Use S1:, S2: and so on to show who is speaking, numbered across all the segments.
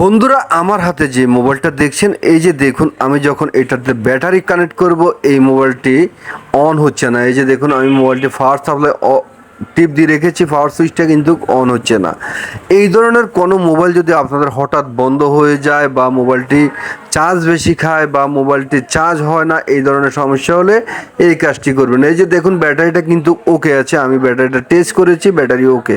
S1: বন্ধুরা, আমার হাতে যে মোবাইলটা দেখছেন, এই যে দেখুন, আমি যখন এটাতে ব্যাটারি কানেক্ট করব, এই মোবাইলটি অন হচ্ছে না। এই যে দেখুন, আমি মোবাইলটি ফার্স্ট সাপ্লাই টিপ দিয়ে রেখেছি পাওয়ার সুইচটা কিন্তু অন হচ্ছে না। এই ধরনের কোনো মোবাইল যদি আপনাদের হঠাৎ বন্ধ হয়ে যায় বা মোবাইলটি চার্জ বেশি খায় বা মোবাইলটি চার্জ হয় না, এই ধরনের সমস্যা হলে এই কাজটি করবেন। এই যে দেখুন, ব্যাটারিটা কিন্তু ওকে আছে, আমি ব্যাটারিটা টেস্ট করেছি, ব্যাটারি ওকে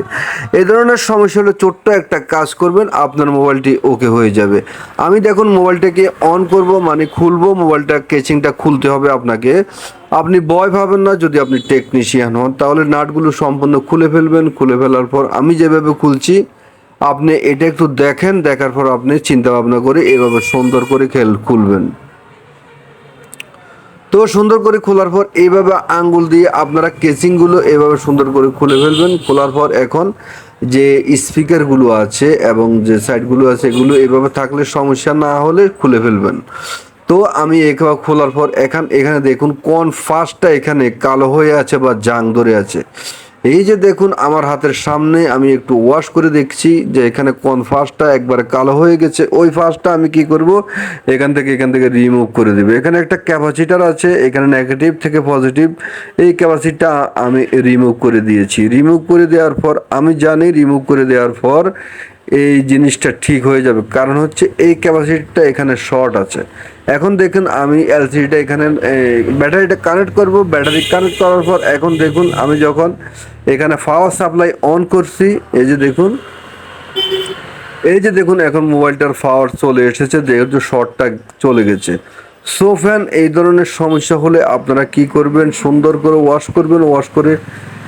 S1: এই ধরনের সমস্যা হলে ছোট্ট একটা কাজ করবেন, আপনার মোবাইলটি ওকে হয়ে যাবে। আমি দেখুন মোবাইলটাকে অন করব মানে খুলবো মোবাইলটা কেচিংটা খুলতে হবে আপনাকে। আপনি ভয় পাবেন না, যদি আপনি টেকনিশিয়ান হন, তাহলে নাটগুলো সম্পূর্ণ খুলে ফেলবেন, খুলে ফেলার পর আমি যেভাবে খুলছি আপনি এটা একটু দেখেন, দেখার পর আপনি চিন্তা ভাবনা করে এভাবে সুন্দর করে খেল খুলবেন। তো সুন্দর করে খোলার পর এইভাবে আঙ্গুল দিয়ে আপনারা কেচিংগুলো এভাবে সুন্দর করে খুলে ফেলবেন। খোলার পর এখন যে স্পিকারগুলো আছে এবং যে সাইডগুলো আছে এগুলো এভাবে থাকলে সমস্যা না হলে খুলে ফেলবেন। তো আমি এখানে খোলার পর এখান এখানে দেখুন কোন ফার্স্টটা এখানে কালো হয়ে আছে বা জাং ধরে আছে। এই যে দেখুন, আমার হাতের সামনে আমি একটু ওয়াশ করে দেখছি যে এখানে কোন ফার্স্টটা একবারে কালো হয়ে গেছে। ওই ফার্স্টটা আমি কি করব? এখান থেকে এখান থেকে রিমুভ করে দেবো। এখানে একটা ক্যাপাসিটার আছে, এখানে নেগেটিভ থেকে পজিটিভ এই ক্যাপাসিটিটা আমি রিমুভ করে দিয়েছি। রিমুভ করে দেওয়ার পর, আমি জানি রিমুভ করে দেওয়ার পর এই জিনিসটা ঠিক হয়ে যাবে। কারণ হচ্ছে এই ক্যাপাসিটিটা এখানে শর্ট আছে। এখন দেখুন, আমি এলসিডিটা এখানে ব্যাটারিটা কানেক্ট করব। ব্যাটারি কানেক্ট করার পর এখন দেখুন, আমি যখন এখানে পাওয়ার সাপ্লাই অন করছি, এই যে দেখুন, এই যে দেখুন, এখন মোবাইলটার পাওয়ার চলে এসেছে, যেহেতু শর্টটা চলে গেছে। সো ফ্যান এই ধরনের সমস্যা হলে আপনারা কি করবেন? সুন্দর করে ওয়াশ করবেন ওয়াশ করে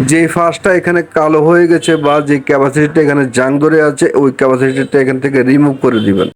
S1: যে ফাঁসটা এখানে কালো হয়ে গেছে বা যে ক্যাপাসিটিটা এখানে জাং ধরে আছে, ওই ক্যাপাসিটিটা এখান থেকে রিমুভ করে দিবেন।